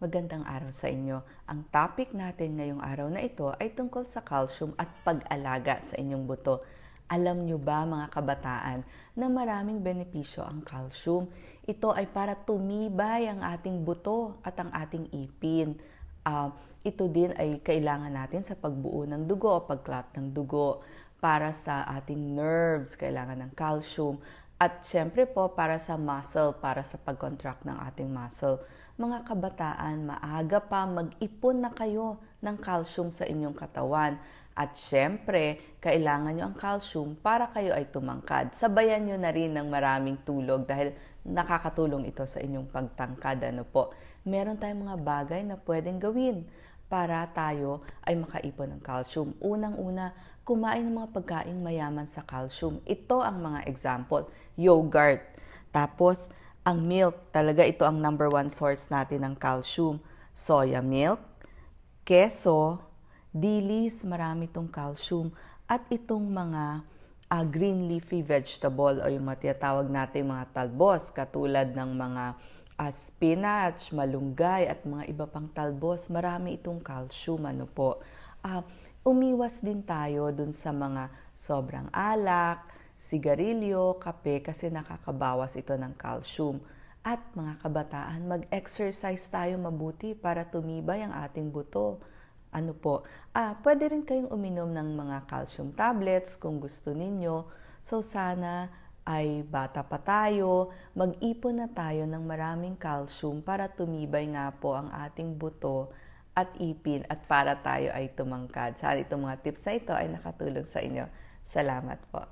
Magandang araw sa inyo. Ang topic natin ngayong araw na ito ay tungkol sa calcium at pag-alaga sa inyong buto. Alam nyo ba mga kabataan na maraming benepisyo ang calcium? Ito ay para tumibay ang ating buto at ang ating ipin. Uh, ito din ay kailangan natin sa pagbuo ng dugo o pagklat ng dugo. Para sa ating nerves, kailangan ng calcium. At syempre po para sa muscle, para sa pag-contract ng ating muscle mga kabataan, maaga pa mag-ipon na kayo ng calcium sa inyong katawan. At syempre, kailangan nyo ang calcium para kayo ay tumangkad. Sabayan nyo na rin ng maraming tulog dahil nakakatulong ito sa inyong pagtangkad. Ano po? Meron tayong mga bagay na pwedeng gawin para tayo ay makaipon ng calcium. Unang-una, kumain ng mga pagkain mayaman sa calcium. Ito ang mga example. Yogurt. Tapos, ang milk, talaga ito ang number one source natin ng calcium. Soya milk, keso, dilis, marami itong calcium. At itong mga uh, green leafy vegetable o yung mga tinatawag natin mga talbos, katulad ng mga uh, spinach, malunggay at mga iba pang talbos, marami itong calcium. Ano po? Uh, umiwas din tayo dun sa mga sobrang alak, sigarilyo, kape kasi nakakabawas ito ng calcium. At mga kabataan, mag-exercise tayo mabuti para tumibay ang ating buto. Ano po? Ah, pwede rin kayong uminom ng mga calcium tablets kung gusto ninyo. So sana ay bata pa tayo, mag-ipon na tayo ng maraming calcium para tumibay nga po ang ating buto at ipin at para tayo ay tumangkad. Sana itong mga tips na ito ay nakatulong sa inyo. Salamat po.